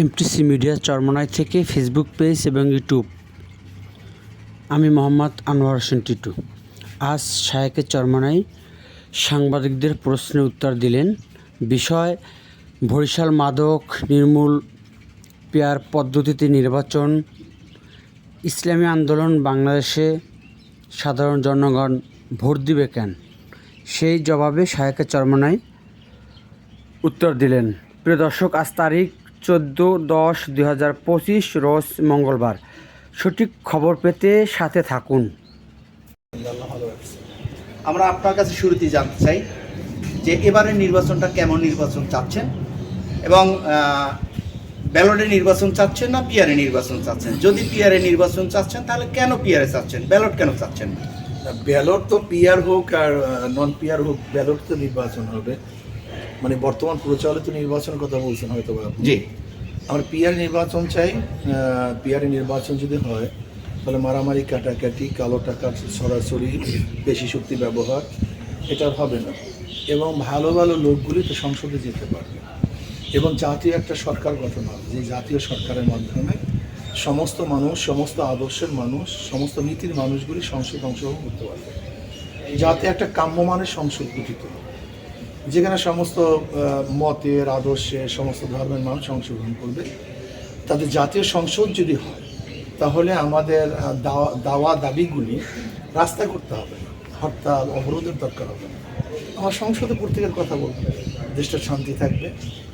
MTC media Charmonai থেকে Facebook page এবং YouTube আমি মোহাম্মদ আনোয়ার হোসেন টিটু। আজ শায়েকের চরমনাই সাংবাদিকদের প্রশ্নের উত্তর দিলেন। বিষয়, বরিশাল মাদক নির্মূল পেয়ার পদ্ধতিতে নির্বাচন, ইসলামী আন্দোলন বাংলাদেশে সাধারণ জনগণ ভোট দিবে কেন? সেই জবাবে শায়েকের চরমনাই উত্তর দিলেন। প্রিয় দর্শক, আজ তারিখ চোদ্দ দশ দুই হাজার পঁচিশ রোজ মঙ্গলবার। সঠিক খবর পেতে সাথে থাকুন। আমরা আপনার কাছে শুরুতেই জানতে চাই যে এবারে নির্বাচনটা কেমন নির্বাচন চাচ্ছেন এবং ব্যালটে নির্বাচন চাচ্ছেন না পিয়ারে নির্বাচন চাচ্ছেন? যদি পিয়ারে নির্বাচন চাচ্ছেন তাহলে কেন পিয়ারে চাচ্ছেন? ব্যালট কেন চাচ্ছেন না? ব্যালট তো পিয়ার হোক আর নন পিয়ার হোক ব্যালট তো নির্বাচন হবে। মানে বর্তমান প্রচলিত নির্বাচনের কথা বলছেন হয়তো। জি আমরা পিয়ার নির্বাচন চাই পিয়ারে নির্বাচন যদি হয় তাহলে মারামারি কাটাকাটি কালো টাকার সরাসরি বেশি শক্তি ব্যবহার এটা হবে না এবং ভালো ভালো লোকগুলি তো সংসদে যেতে পারবে এবং জাতীয় একটা সরকার গঠন হবে যে জাতীয় সরকারের মাধ্যমে সমস্ত মানুষ সমস্ত আদর্শের মানুষ সমস্ত নীতির মানুষগুলি সংসদ অংশগ্রহণ করতে পারবে যাতে একটা কাম্যমানের সংসদ গঠিত হয়। যেখানে সমস্ত মতের আদর্শে সমস্ত ধর্মের মানুষ অংশগ্রহণ করবে। তাদের জাতীয় সংসদ যদি হয়, তাহলে আমাদের দাওয়া- দাবিগুলি রাস্তায় করতে হবে হরতাল, অবরোধের দরকার হবে আমার সংসদে প্রত্যেকের কথা বলবে। দেশটা শান্তি থাকবে,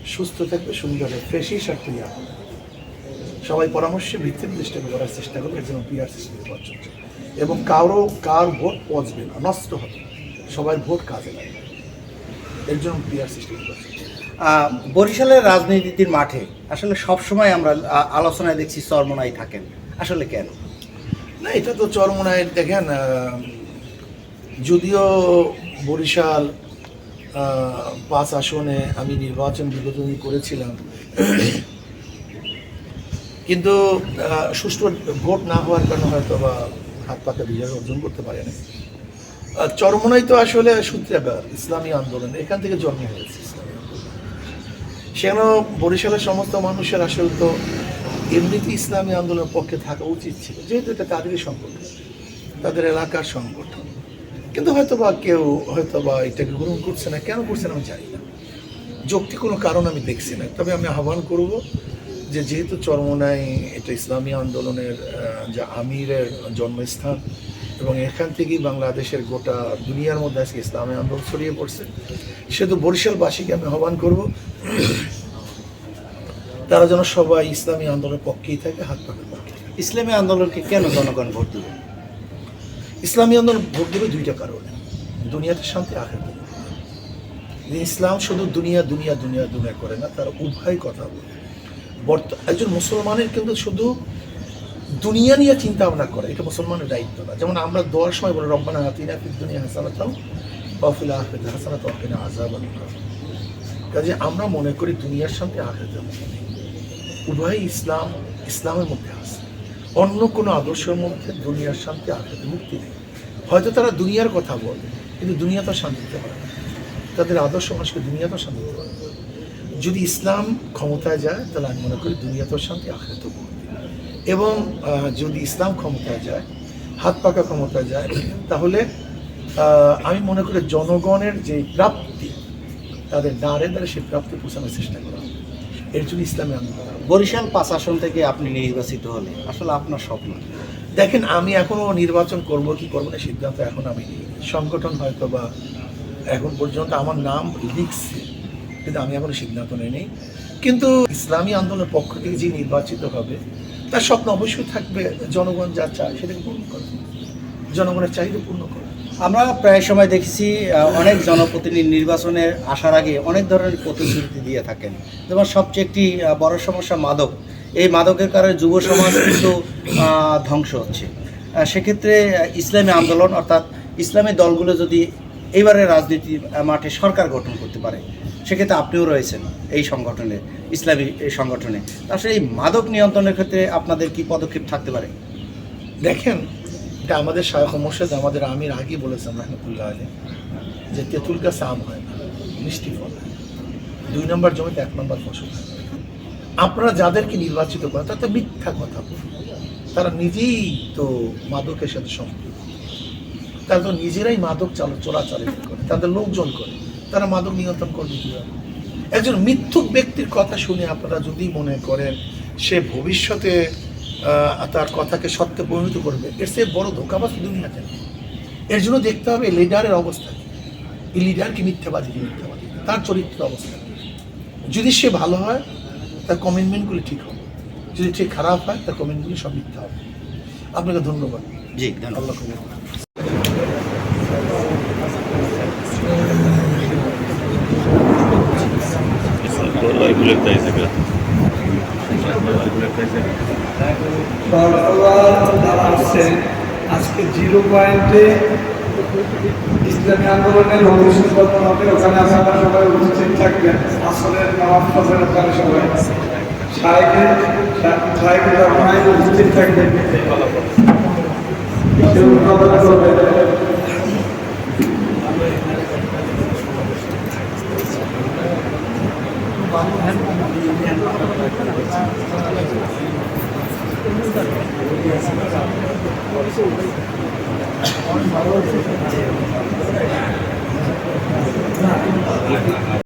সুস্থ থাকবে, সুন্দর হবে, ফ্রেশই স্বার্থ হবে। সবাই পরামর্শে ভিত্তিতে চেষ্টা করার চেষ্টা করবে, এর জন্য পিআর সিস্টেম এবং কারও, কার ভোট পচবে না, নষ্ট হবে না। সবার ভোট কাজে লাগবে। এর জন্য নির্বাচন বরিশালের রাজনীতির মাঠে আসলে সব সময় আমরা আলোচনায় দেখছি চরমনাই থাকেন। আসলে কেন? না এটা তো চরমনায় দেখেন যদিও বরিশাল পাঁচ আসনে আমি নির্বাচন বিগত করেছিলাম। কিন্তু সুষ্ঠু ভোট না হওয়ার কারণে হয়তো বা হাত পাতা বিজয় অর্জন করতে পারে না চরমনাই তো আসলে সূত্রাগার ইসলামী আন্দোলন, এখান থেকে জন্ম হয়েছে সেখানে বরিশালের সমস্ত মানুষের আসলে তো এমনিতে ইসলামী আন্দোলনের পক্ষে থাকা উচিত ছিল, যেহেতু এটা তাদেরই সংগঠন, তাদের এলাকার সংগঠন। কিন্তু হয়তো বা কেউ হয়তো বা এটাকে গ্রহণ করছে না, কেন করছে না আমি জানি না। যৌক্তিক কোনো কারণ আমি দেখছি না, তবে আমি আহ্বান করব যে যেহেতু চরমনাই এটা ইসলামী আন্দোলনের যে আমিরের জন্মস্থান এবং এখান থেকেই বাংলাদেশের গোটা দুনিয়ার মধ্যে আজকে ইসলামী আন্দোলন ছড়িয়ে পড়ছে। সেহেতু বরিশালবাসীকে আমি আহ্বান করব তারা যেন সবাই ইসলামী আন্দোলনের পক্ষেই থাকে হাত পাখার পক্ষে ইসলামী আন্দোলনকে কেন জনগণ ভোট দেবে? ইসলামী আন্দোলন ভোট দেবে দুইটা কারণে দুনিয়াতে শান্তি আখের ইসলাম শুধু দুনিয়া দুনিয়া দুনিয়া দুনিয়া করে না তারা উভয় কথা বলে। বর্ত একজন মুসলমানের কিন্তু শুধু দুনিয়া নিয়ে চিন্তা ভাবনা করে, এটা মুসলমানের দায়িত্ব না। যেমন আমরা দোয়ার সময় বলি, রব্বানা হাতিনা ফিদ দুনিয়া হাসানাতাও ওয়াফিল আখিরাতি হাসানাতাও ওয়া কিনা আযাবান নার কাজে আমরা মনে করি দুনিয়ার মধ্যে নেই। উভয় ইসলাম, ইসলামের মধ্যে আছে। অন্য কোনো আদর্শের মধ্যে দুনিয়ার শান্তি আখিরাতের মুক্তি নেই। হয়তো তারা দুনিয়ার কথা বলে, কিন্তু দুনিয়া তো শান্তি দিতে পারে তাদের আদর্শ মানুষকে দুনিয়া তো শান্তি দিতে পারে যদি ইসলাম ক্ষমতায় যায়, তাহলে আমি মনে করি দুনিয়াতেও শান্তি আখিরাতেও এবং যদি ইসলাম ক্ষমতায় যায় হাত পাকা ক্ষমতায় যায় তাহলে আমি মনে করি জনগণের যে প্রাপ্তি তাদের দ্বারে দ্বারে সেই প্রাপ্তি পৌঁছানোর চেষ্টা করা। এর জন্য ইসলামী আন্দোলন বরিশাল পাঁচ আসন থেকে আপনি নির্বাচিত হলে আসলে আপনার স্বপ্ন দেখেন আমি এখনও নির্বাচন করব কি করব না সিদ্ধান্ত এখন আমি সংগঠন হয়তো বা এখন পর্যন্ত আমার নাম লিখছে কিন্তু আমি এখনও সিদ্ধান্ত নিইনি। কিন্তু ইসলামী আন্দোলনের পক্ষ থেকে যে নির্বাচিত হবে তার স্বপ্ন অবশ্যই থাকবে জনগণ যা চায় সেটাকে পূর্ণ করে জনগণের চাহিদা পূর্ণ করে আমরা প্রায় সময় দেখেছি অনেক জনপ্রতিনিধি নির্বাচনে আসার আগে অনেক ধরনের প্রতিশ্রুতি দিয়ে থাকেন। যেমন সবচেয়ে একটি বড় সমস্যা মাদক। এই মাদকের কারণে যুব সমাজ কিন্তু ধ্বংস হচ্ছে। সেক্ষেত্রে ইসলামী আন্দোলন অর্থাৎ ইসলামী দলগুলো যদি এইবারের রাজনীতির আহ, মাঠে সরকার গঠন করতে পারে সেক্ষেত্রে আপনিও রয়েছেন এই সংগঠনে, ইসলামী এই সংগঠনে। আসলে এই মাদক নিয়ন্ত্রণের ক্ষেত্রে আপনাদের কি পদক্ষেপ থাকতে পারে? দেখেন, এটা আমাদের শায়খ মোর্শেদ আমাদের আমির আগেই বলেছেন রহমতুল্লাহ আলী যে তেঁতুল গাছ আম হয় না, মিষ্টি ফল দুই নম্বর জমিতে এক নম্বর ফসল আপনারা যাদেরকে নির্বাচিত করেন, তারা তো মিথ্যা কথা বলে। তারা নিজেই তো মাদকের সাথে সম্পৃক্ত। তারা তো নিজেরাই মাদক চাল চোরাচালিত করে, তাদের লোকজন করে। তারা মাদক নিয়ন্ত্রণ করবে কীভাবে? একজন মিথ্যুক ব্যক্তির কথা শুনে আপনারা যদি মনে করেন সে ভবিষ্যতে তার কথাকে সত্যে পরিণত করবে এর সে বড় ধোকাবাজ দুনিয়াতে। এর জন্য দেখতে হবে লিডারের অবস্থা এই লিডার কি মিথ্যাবাদী কি মিথ্যাবাদী? তার চরিত্র অবস্থা যদি সে ভালো হয় তার কমিটমেন্টগুলি ঠিক হবে। যদি সে খারাপ হয় তার কমিটমেন্টগুলি সব মিথ্যা হবে। আপনাকে ধন্যবাদ। জি ধন্যবাদ। যারা আসছেন আজকে জিরো পয়েন্টে ইসলামী আন্দোলনের ভবিষ্যৎ হবে ওখানে আপনারা সবাই উপস্থিত থাকবেন। আসলের নবাব ফজল ওখানে সবাই। সাহেবের সাহেবের উপস্থিত থাকবেন 私はそれを、この場合はそれを見たことがあります。